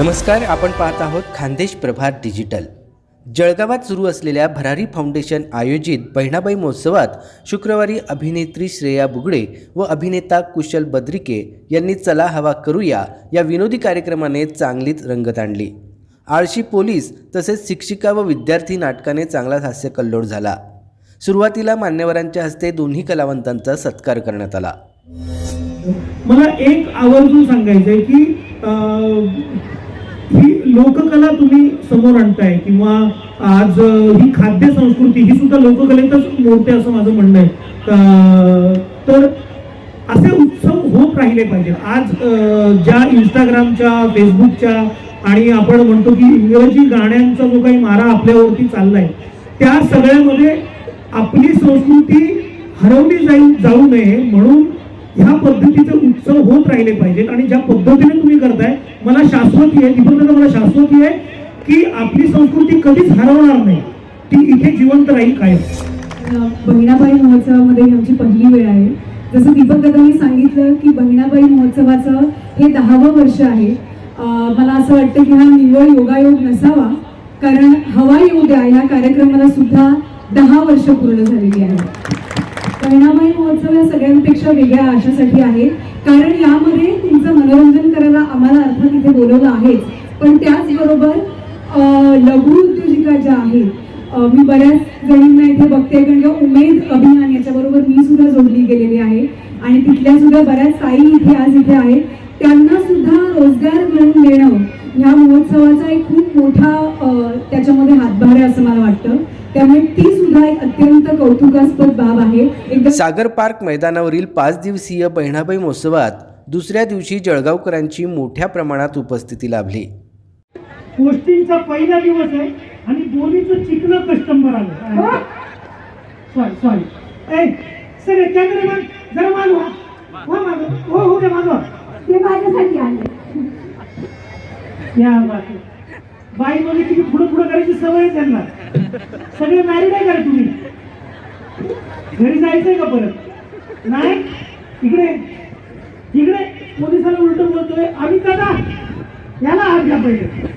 नमस्कार आपण पाहत आहोत खानदेश प्रभात डिजिटल जळगावात सुरू असलेल्या भरारी फाउंडेशन आयोजित बहिणाबाई महोत्सवात शुक्रवारी अभिनेत्री श्रेया बुगडे व अभिनेता कुशल बद्रिके यांनी चला हवा करूया या विनोदी कार्यक्रमाने चांगलीच रंगत आणली. आळशी पोलीस तसेच शिक्षिका व विद्यार्थी नाटकाने चांगलाच हास्य कल्लोळ झाला. सुरुवातीला मान्यवरांच्या हस्ते दोन्ही कलावंतांचा सत्कार करण्यात आला. मला एक आवर्जून सांगायचंय की ही लोककला तुम्ही समोर आणताय किंवा आज ही खाद्य संस्कृती ही सुद्धा लोककलेतच मोडते असं माझं म्हणणं आहे. तर असे उत्सव होत राहिले पाहिजेत. आज ज्या इंस्टाग्रामच्या फेसबुकच्या आणि आपण म्हणतो की इंग्रजी गाण्यांचा जो काही मारा आपल्यावरती चाललाय त्या सगळ्यामध्ये आपली संस्कृती हरवली जाईल जाऊ नये म्हणून ह्या पद्धतीचे उत्सव होत राहिले पाहिजेत आणि ज्या पद्धतीने तुम्ही करताय मला शाश्वती आहे दीपक मला शाश्वती आहे की आपली संस्कृती कधीच हरवणार नाही. ती इथे जिवंत राहील काय बहिणाबाई महोत्सवामध्ये आमची पहिली वेळ आहे. जसं दीपक दादांनी सांगितलं की बहिणाबाई महोत्सवाचं हे दहावं वर्ष आहे. मला असं वाटतं की हा निव्वळ योगायोग नसावा कारण हवा येऊ द्या या कार्यक्रमाला सुद्धा दहा वर्ष पूर्ण झालेली आहे बहिणाबाई महोत्सव या सगळ्यांपेक्षा वेगळ्या अशासाठी आहे कारण यामध्ये तुमचं मनोरंजन करायला आम्हाला अर्थात इथे बोलवलं आहेच. पण त्याचबरोबर लघु उद्योजिका ज्या आहेत मी बऱ्याच जणींना इथे बघते कारण किंवा उमेद अभियान याच्याबरोबर मी सुद्धा जोडली गेलेली आहे. आणि तिथल्या सुद्धा बऱ्याच साई इथे आज इथे आहेत. त्यांना सुद्धा रोजगार मिळवून देणं ह्या महोत्सवाचा एक खूप मोठा त्याच्यामध्ये हातभार आहे असं मला वाटतं. त्यामुळे ती सुद्धा एक अत्यंत कौतुकास्पद बाब आहे. एकदा सागर पार्क मैदानावरील पाच दिवसीय बहिणाबाई महोत्सवात दुसऱ्या दिवशी जळगावकरांची मोठ्या प्रमाणात उपस्थिती लाभली. पोस्टिंगचा पहिला दिवस आहे आणि दोन्हीचं चिकनं कस्टमर आलं. सॉरी सॉरी ए सगळे कॅमेरामॅन जरा मागवा हो. मागवा हो हो रे मागवा ते माझ्यासाठी आले. या. बाई मध्ये किती पुढे पुढे करायची सवय त्यांना. सगळे मॅरिड आहे का तुम्ही? घरी जायचंय का परत? नाही? इकडे. इकडे. पोलिसाला उलट बोलतोय. आम्ही दादा याला आज घ्या पहिले.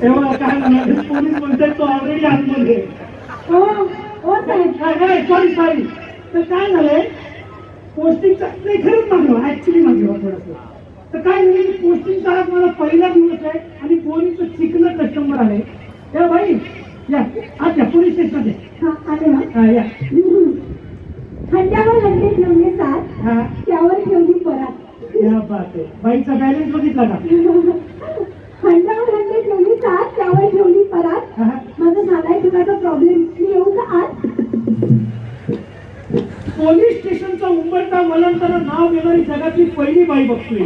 तेव्हा काय पोलीस म्हणतात तो ऑलरेडी आतमध्ये. हो हो सॉरी सॉरी तर काय झालंय? पोस्टिंगचा नाही खरंच मागलो ऍक्च्युली मागलो थोडस. तर काय झालं की पोस्टिंगचा आज मला पहिला दिवस आहे आणि पोलीसचं चिकनं कस्टमर आले तेव्हा भाई या या पोलीस स्टेशनमध्ये हा आले ना? हा या. खंड्यावर हंडे ठेवले सात. त्यावर ठेवली परात या बात आहे. बाईचा बॅलन्स बघितला का? खंड्यावर हंडे ठेवली सात त्यावर ठेवली परात. माझा झालाय तुझा प्रॉब्लेम मी येऊ का आज? पोलीस स्टेशनचा उंबरठा वलंतर नाव घेणारी जगातली पहिली बाई बघतोय.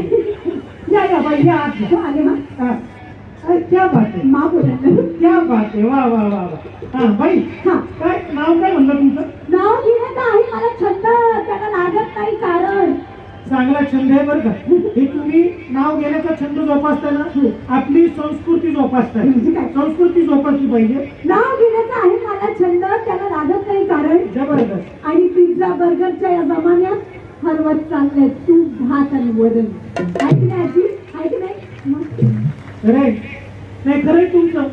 या या बाई या आत या. आले हा. अरे, क्या बात आहे. मा बोला. क्या बात आहे. वा वा वा वा. हा बाई. हा. काय नाव काय म्हणलं तुमचं? नाव घेण्याचं आहे. मला छंद. त्याला लागत नाही कारण. चांगला छंद आहे बरं का. हे तुम्ही नाव घेण्याचा छंद जोपासताना आपली संस्कृती जोपासताय. म्हणजे काय? संस्कृती जोपासली पाहिजे. नाव घेण्याचं आहे मला छंद. त्याला लागत नाही कारण. जबरदस्त. आणि पिझ्झा बर्गरच्या या जमान्यात हरवत चाललंय तूप भात आणि की नाही आजी? नाही? खरंय तुमचं.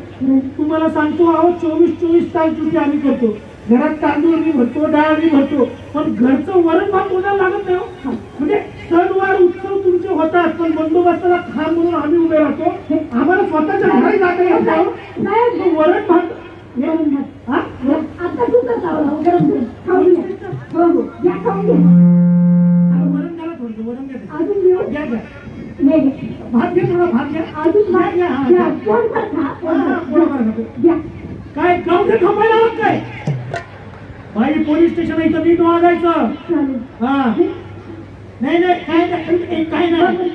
तुम्हाला सांगतो अहो चोवीस चोवीस तास ड्युटी आम्ही करतो. घरात तांदूळ मी भरतो डाळ मी भरतो. पण घरचं वरण भात कोणाला लागत नाही हो. म्हणजे सणवार उत्सव तुमचे होतात पण बंदोबस्ताला खांब म्हणून आम्ही उभे राहतो. हे. आम्हाला स्वतःच्या घरी जाता येत नाही हो. वरण भात? आता तू कसं? गरम चालेल. हा नाही नाही काय नाही काय नाही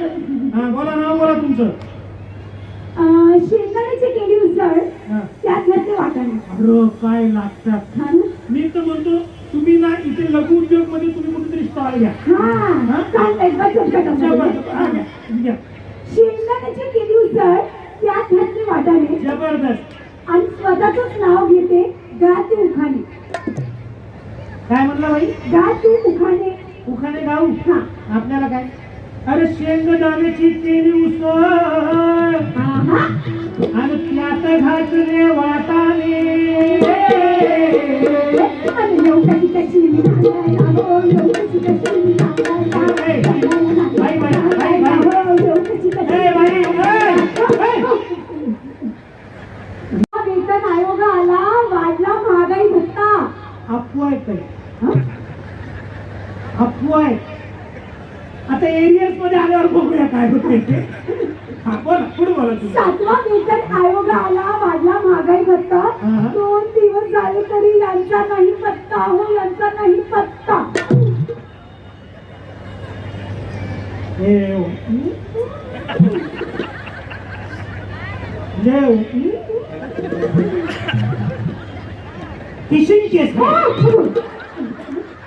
हा बोला नाव बोला तुमचं शेंगदाण्याची केली उसळ. त्यात घातले वाटाणे अरे काय लागतात? मी तर म्हणतो तुम्ही ना इथे लघु उद्योगमध्ये तुम्ही कुठेतरी स्टॉल घ्या हा. हा. शेंगदाण्याची केली उसळ त्यात घातले वाटाणे जबरदस्त आणि स्वतःच नाव घेते गा तू उखाणे काय म्हणला बाई? गा तू उखाणे. उखाणे गाऊ? आपल्याला काय? अरे शेंगदाण्याची तेली उसळ. आणि त्यात घातले वाटाणे. ए, बाई, बाई, बाई, बाई. ए, बाई, ए, ए. वेतन आयोग आला वाढला महागाई भत्ता अफवा आहे काही अफवा आहे एरियसमध्ये आल्यावर बघूया काय होते ते हा बोला पुढे बोला तुम्ही सातवा वेतन आयोग आला वाढला महागाई भत्ता. दोन दिवस झाले तरी यांचा नाही पत्ता हो यांचा नाही पत्ता हे हो. हो. केस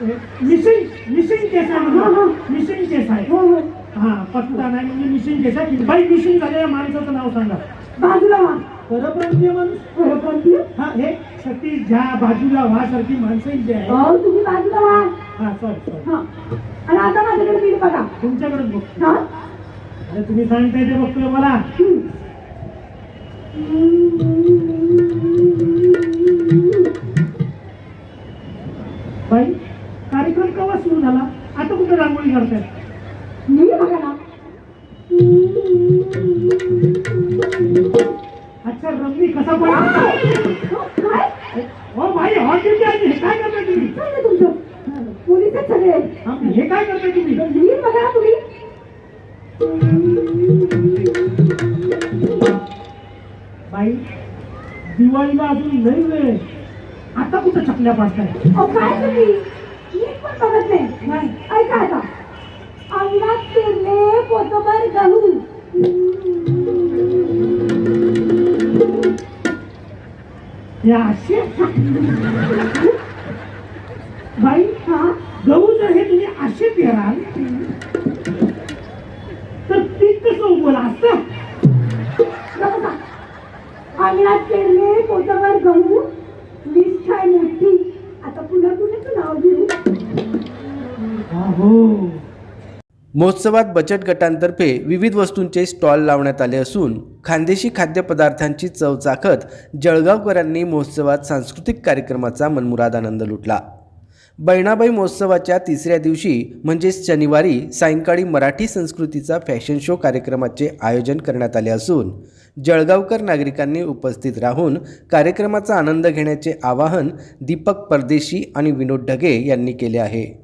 मिसिंग मिसिंग केस आहे. मिसिंग केस आहे. हो हो. हा पत्ता नाही म्हणजे मिसिंग केस आहे. बाई मिसिंग झालेल्या माणसाचं नाव सांगा. बाजूला परप्रांतीय माणूस? परप्रांतीय? हा हे सतीश झा बाजूला व्हा सारखी माणसं जी आहे अहो तुम्ही बाजूला व्हा हा सॉरी सॉरी हा. आणि आता माझ्याकडे नीट बघा. तुमच्याकडेच बघतो. हा? अरे तुम्ही सांगताय ते बघतोय मला. बाई केव्हा सुरू झाला. आता कुठे रांगोळी करताय नीट बघा ना. अच्छा रम्मी कसा काय? हो भाई हॉट ड्युटी आहे? हे काय करताय तुम्ही? चाललंय तुमचं. पोलीस आहेत सगळे. हा, हे काय करताय तुम्ही? नीट बघा ना तुम्ही. बाई दिवाळीला अजून लई वेळ आहे. आता कुठं चकल्या पाडताय? अहो काय तुम्ही? नीट पण बघत ऐका आता अंगणात पेरले पोतभर गहू या असे बाई हा गहू जर हे तुम्ही असे पेराल तर पीक कसं उगवलं असं? बघा अंगणात पेरले पोतभर गहू वीस काय मोठी. आता पुन्हा कुणाचं नाव घेऊ? हो. महोत्सवात बचत गटांतर्फे विविध वस्तूंचे स्टॉल लावण्यात आले असून खानदेशी खाद्यपदार्थांची चव चाखत जळगावकरांनी महोत्सवात सांस्कृतिक कार्यक्रमाचा मनमुराद आनंद लुटला. बहिणाबाई महोत्सवाच्या तिसऱ्या दिवशी म्हणजेच शनिवारी सायंकाळी मराठी संस्कृतीचा फॅशन शो कार्यक्रमाचे आयोजन करण्यात आले असून जळगावकर नागरिकांनी उपस्थित राहून कार्यक्रमाचा आनंद घेण्याचे आवाहन दीपक परदेशी आणि विनोद ढगे यांनी केले आहे.